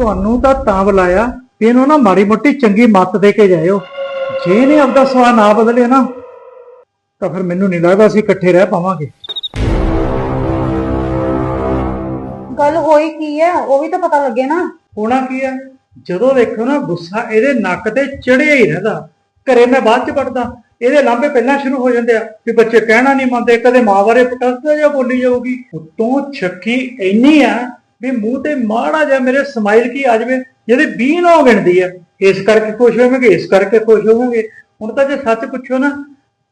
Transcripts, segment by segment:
ਤੁਹਾਨੂੰ ਤਾਂ ਤਾਂ ਬੁਲਾਇਆ ਵੀ ਇਹਨੂੰ ਨਾ ਮਾੜੀ ਮੋਟੀ ਚੰਗੀ ਮੱਤ ਦੇ ਕੇ ਜਾਇਓ। ਜੇ ਇਹਨੇ ਆਪਦਾ ਸੁਭਾਅ ਨਾ ਬਦਲਿਆ ਨਾ ਤਾਂ ਫਿਰ ਮੈਨੂੰ ਨਹੀਂ ਲੱਗਦਾ ਅਸੀਂ ਇਕੱਠੇ ਰਹਿ ਪਾਵਾਂਗੇ। ਗੱਲ ਹੋਈ ਕੀ ਹੈ ਉਹ ਵੀ ਤਾਂ ਪਤਾ ਲੱਗੇ ਨਾ। ਹੋਣਾ ਕੀ ਆ? ਜਦੋਂ ਦੇਖੋ ਨਾ ਗੁੱਸਾ ਇਹਦੇ ਨੱਕ ਤੇ ਚੜਿਆ ਹੀ ਰਹਿੰਦਾ। ਘਰੇ ਮੈਂ ਬਾਅਦ ਚ ਪੜਦਾ ਇਹਦੇ ਲਾਂਭੇ ਪਹਿਲਾਂ ਸ਼ੁਰੂ ਹੋ ਜਾਂਦੇ ਆ ਵੀ ਬੱਚੇ ਕਹਿਣਾ ਨਹੀਂ ਮੰਨਦੇ ਕਦੇ ਮਾਂ ਬਾਰੇ ਪਟਸਦਾ ਜਾਂ ਬੋਲੀ ਜਾਊਗੀ। ਉਤੋਂ ਛੱਕੀ ਇੰਨੀ ਆ ਵੀ ਮੂੰਹ ਤੇ ਮਾੜਾ ਜਿਹਾ ਮੇਰੇ ਸਮਾਈਲ ਕੀ ਆ ਜਾਵੇ, ਜਿਹਦੇ 20 ਨਾ ਗਿਣਦੀ ਆ। ਇਸ ਕਰਕੇ ਖੁਸ਼ ਹੋਵਾਂਗੇ, ਇਸ ਕਰਕੇ ਖੁਸ਼ ਹੋਵਾਂਗੇ। ਹੁਣ ਤਾਂ ਜੇ ਸੱਚ ਪੁੱਛੋ ਨਾ,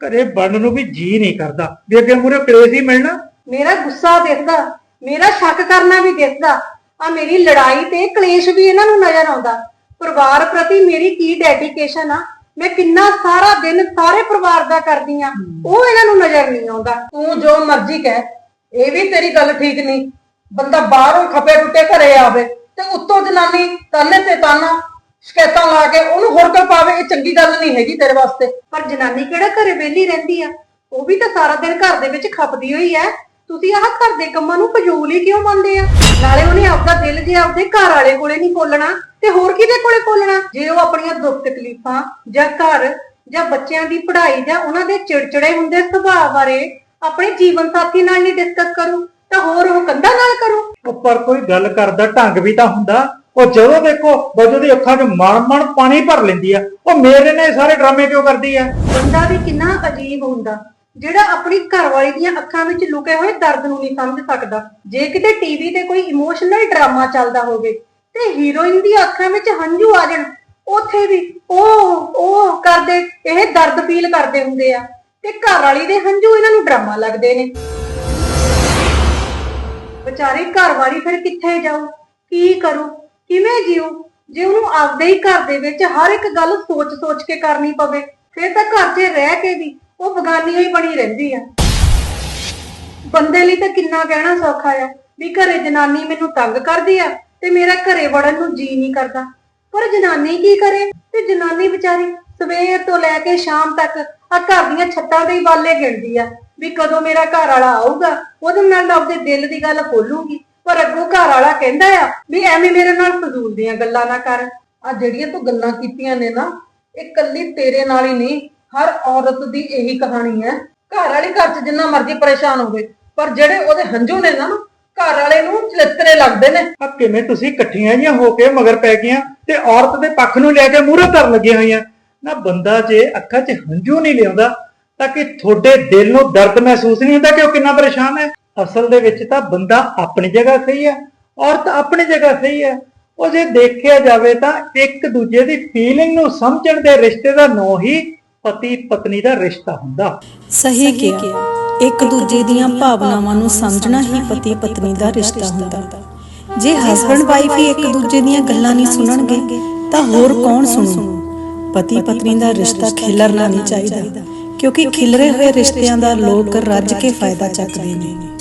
ਘਰੇ ਬਣਨ ਨੂੰ ਵੀ ਜੀ ਨਹੀਂ ਕਰਦਾ। ਵੀ ਅੱਗੇ ਮੂਰੇ ਕਲੇਸ਼ ਹੀ ਮਿਲਣਾ। ਮੇਰਾ ਗੁੱਸਾ ਦਿਖਦਾ, ਮੇਰਾ ਸ਼ੱਕ ਕਰਨਾ ਵੀ ਦਿਖਦਾ। ਆ ਮੇਰੀ ਲੜਾਈ ਤੇ ਕਲੇਸ਼ ਵੀ ਇਹਨਾਂ ਨੂੰ ਨਜ਼ਰ ਆਉਂਦਾ। ਪਰਿਵਾਰ ਪ੍ਰਤੀ ਮੇਰੀ ਕੀ ਡੈਡੀਕੇਸ਼ਨ ਆ? ਮੈਂ ਕਿੰਨਾ ਸਾਰਾ ਦਿਨ ਸਾਰੇ ਪਰਿਵਾਰ ਦਾ ਕਰਦੀ ਆ। ਉਹ ਇਹਨਾਂ ਨੂੰ ਨਜ਼ਰ ਨਹੀਂ ਆਉਂਦਾ। ਤੂੰ ਜੋ ਮਰਜ਼ੀ ਕਹਿ, ਇਹ ਵੀ ਤੇਰੀ ਗੱਲ ਠੀਕ ਨਹੀਂ। ਬੰਦਾ ਬਾਹਰੋਂ ਖਪੇ ਟੁੱਟੇ ਘਰੇ ਆਵੇ ਤੇ ਉੱਤੋਂ ਜਨਾਨੀ ਤਾਨੇ ਤੇ ਤਾਨਾ ਸ਼ਿਕਾਇਤਾਂ ਲਾ ਕੇ ਉਹਨੂੰ ਹੋਰ ਪਾਵੇ, ਇਹ ਚੰਗੀ ਗੱਲ ਨਹੀਂ ਹੈਗੀ ਤੇਰੇ ਵਾਸਤੇ। ਪਰ ਜਨਾਨੀ ਕਿਹੜਾ ਘਰੇ ਵਿਹਲੀ ਰਹਿੰਦੀ ਆ? ਉਹ ਵੀ ਤਾਂ ਸਾਰਾ ਦਿਨ ਘਰ ਦੇ ਵਿੱਚ ਖਪਦੀ ਹੋਈ ਐ। ਤੁਸੀਂ ਆਹ ਘਰ ਦੇ ਕੰਮਾਂ ਨੂੰ ਫਜ਼ੂਲ ਹੀ ਕਿਉਂ ਮੰਨਦੇ ਆ? ਨਾਲੇ ਉਹਨੇ ਆਪਦਾ ਦਿਲ ਜੇ ਆਪਦੇ ਘਰ ਵਾਲੇ ਕੋਲੇ ਨਹੀਂ ਖੋਲਣਾ ਤੇ ਹੋਰ ਕਿਹਦੇ ਕੋਲੇ ਖੋਲਣਾ ਜੇ ਉਹ ਆਪਣੀਆਂ ਦੁੱਖ ਤਕਲੀਫਾਂ ਜਾਂ ਘਰ ਜਾਂ ਬੱਚਿਆਂ ਦੀ ਪੜ੍ਹਾਈ ਜਾਂ ਉਹਨਾਂ ਦੇ ਚਿੜਚਿੜੇ ਹੁੰਦੇ ਸੁਭਾਅ ਬਾਰੇ ਆਪਣੇ ਜੀਵਨ ਸਾਥੀ ਨਾਲ ਨਹੀਂ ਡਿਸਕਸ ਕਰੂ। ਤਾਂ ਹੋਰ ਉਹ ਕੰਧਾਂ ਨਾਲ ਕਰੂ। ਉਹ ਪਰ ਕੋਈ ਗੱਲ ਕਰਦਾ ਢੰਗ ਵੀ ਤਾਂ ਹੁੰਦਾ। ਉਹ ਜਦੋਂ ਦੇਖੋ ਬਜੋ ਦੀ ਅੱਖਾਂ 'ਚ ਮਣ ਮਣ ਪਾਣੀ ਭਰ ਲੈਂਦੀ ਆ। ਉਹ ਮੇਰੇ ਨੇ ਸਾਰੇ ਡਰਾਮੇ ਕਿਉਂ ਕਰਦੀ ਆ? ਬੰਦਾ ਵੀ ਕਿੰਨਾ ਅਜੀਬ ਹੁੰਦਾ। ਜਿਹੜਾ ਆਪਣੀ ਘਰਵਾਲੀ ਦੀਆਂ ਅੱਖਾਂ ਵਿੱਚ ਲੁਕੇ ਹੋਏ ਦਰਦ ਨੂੰ ਨਹੀਂ ਸਮਝ ਸਕਦਾ। ਜੇ ਕਿਤੇ ਟੀਵੀ ਤੇ ਕੋਈ ਇਮੋਸ਼ਨਲ ਡਰਾਮਾ ਚੱਲਦਾ ਹੋਵੇ ਤੇ ਹੀਰੋਇਨ ਦੀ ਅੱਖਾਂ ਵਿੱਚ ਹੰਝੂ ਆ ਜਾਣ ਉੱਥੇ ਵੀ ਉਹ ਉਹ ਕਰਦੇ ਇਹ ਦਰਦ ਫੀਲ ਕਰਦੇ ਹੁੰਦੇ ਆ। ਤੇ ਘਰ ਵਾਲੀ ਦੇ ਹੰਝੂ ਇਹਨਾਂ ਨੂੰ ਡਰਾਮਾ ਲੱਗਦੇ ਨੇ। ਵਿਚਾਰੇ ਘਰ ਵਾਲੀ ਫਿਰ ਕਿੱਥੇ ਜਾਊ? ਕੀ ਕਰੂ? ਕਿਵੇਂ ਜੀਊ? ਜੇ ਉਹਨੂੰ ਆਪਦੇ ਹੀ ਘਰ ਦੇ ਵਿੱਚ ਹਰ ਇੱਕ ਗੱਲ ਸੋਚ-ਸੋਚ ਕੇ ਕਰਨੀ ਪਵੇ, ਫਿਰ ਤਾਂ ਘਰ 'ਚ ਰਹਿ ਕੇ ਵੀ ਉਹ ਬਗਾਨੀ ਹੀ ਬਣੀ ਰਹਿੰਦੀ ਆ। ਬੰਦੇ ਲਈ ਤਾਂ ਕਿੰਨਾ ਕਹਿਣਾ ਸੌਖਾ ਆ, ਵੀ ਘਰੇ ਜਨਾਨੀ ਮੈਨੂੰ ਤੰਗ ਕਰਦੀ ਆ ਤੇ ਮੇਰਾ ਘਰੇ ਵੜਨ ਨੂੰ ਜੀ ਨਹੀਂ ਕਰਦਾ। ਪਰ ਜਨਾਨੀ ਕੀ ਕਰੇ? ਤੇ ਜਨਾਨੀ ਵਿਚਾਰੀ ਸਵੇਰ ਤੋਂ ਲੈ ਕੇ ਸ਼ਾਮ ਤੱਕ ਆ ਘਰ ਦੀਆਂ ਛੱਤਾਂ ਦੇ ਹੀ ਵਾਲੇ ਗਿਣਦੀ ਆ। ਵੀ ਕਦੋਂ ਮੇਰਾ ਘਰ ਵਾਲਾ ਆਊਗਾ, ਉਹਦੇ ਨਾਲ ਮੈਂ ਆਪਦੇ ਦਿਲ ਦੀ ਗੱਲ ਖੋਲੂਗੀ ਪਰ ਅੱਗੋਂ ਘਰ ਵਾਲਾ ਕਹਿੰਦਾ ਆ ਵੀ ਐਵੇਂ ਮੇਰੇ ਨਾਲ ਫਜ਼ੂਲ ਦੀਆਂ ਗੱਲਾਂ ਨਾ ਕਰ। ਆ ਜਿਹੜੀਆਂ ਤੂੰ ਗੱਲਾਂ ਕੀਤੀਆਂ ਨੇ ਨਾ, ਇਹ ਕੱਲੀ ਤੇਰੇ ਨਾਲ ਹੀ ਨਹੀਂ, ਹਰ ਔਰਤ ਦੀ ਇਹੀ ਕਹਾਣੀ ਹੈ। ਘਰ ਵਾਲੇ ਘਰ 'ਚ ਜਿੰਨਾ ਮਰਜ਼ੀ ਪਰੇਸ਼ਾਨ ਹੋਵੇ, ਪਰ ਜਿਹੜੇ ਉਹਦੇ ਹੰਝੂ ਨੇ ਨਾ, ਘਰ ਵਾਲੇ ਨੂੰ ਚਲਿੱਤਰੇ ਲੱਗਦੇ ਨੇ। ਆ ਕਿਵੇਂ ਤੁਸੀਂ ਇਕੱਠੀਆਂ ਜੀਆਂ ਹੋ ਕੇ ਮਗਰ ਪੈ ਗਈਆਂ ਤੇ ਔਰਤ ਦੇ ਪੱਖ ਨੂੰ ਲੈ ਕੇ ਮੂਹਰੇ ਧਰ ਲੱਗੀਆਂ ਹੋਈਆਂ। ਨਾ ਬੰਦਾ ਜੇ ਅੱਖਾਂ 'ਚ ਹੰਝੂ ਨਹੀਂ ਲਿਆਉਂਦਾ ਤਾਂ ਕਿ ਤੁਹਾਡੇ ਦਿਲ ਨੂੰ ਦਰਦ ਮਹਿਸੂਸ ਨਹੀਂ ਹੁੰਦਾ ਕਿ ਉਹ ਕਿੰਨਾ ਪਰੇਸ਼ਾਨ ਹੈ। ਅਸਲ ਦੇ ਵਿੱਚ ਤਾਂ ਬੰਦਾ ਆਪਣੀ ਜਗ੍ਹਾ ਸਹੀ ਹੈ, ਔਰਤ ਆਪਣੀ ਜਗ੍ਹਾ ਸਹੀ ਹੈ। ਉਹ ਜੇ ਦੇਖਿਆ ਜਾਵੇ ਤਾਂ ਇੱਕ ਦੂਜੇ ਦੀ ਫੀਲਿੰਗ ਨੂੰ ਸਮਝਣ ਦੇ ਰਿਸ਼ਤੇ ਦਾ ਨਾਂ ਹੀ ਪਤੀ ਪਤਨੀ ਦਾ ਰਿਸ਼ਤਾ ਹੁੰਦਾ। ਸਹੀ ਕਿਹਾ। ਇੱਕ ਦੂਜੇ ਦੀਆਂ ਭਾਵਨਾਵਾਂ ਨੂੰ ਸਮਝਣਾ ਹੀ ਪਤੀ ਪਤਨੀ ਦਾ ਰਿਸ਼ਤਾ ਹੁੰਦਾ। ਜੇ ਹਸਬੰਡ ਵਾਈਫ ਹੀ ਇੱਕ ਦੂਜੇ ਦੀਆਂ ਗੱਲਾਂ ਨਹੀਂ ਸੁਣਨਗੇ, ਤਾਂ ਹੋਰ ਕੌਣ ਸੁਣੂ? ਪਤੀ ਪਤਨੀ ਦਾ ਰਿਸ਼ਤਾ ਖਿਲਰਨਾ ਨਹੀਂ ਚਾਹੀਦਾ। ਕਿਉਂਕਿ ਖਿਲਰੇ ਹੋਏ ਰਿਸ਼ਤਿਆਂ ਦਾ ਲੋਕ ਰੱਜ ਕੇ ਫਾਇਦਾ ਚੱਕਦੇ ਨੇ।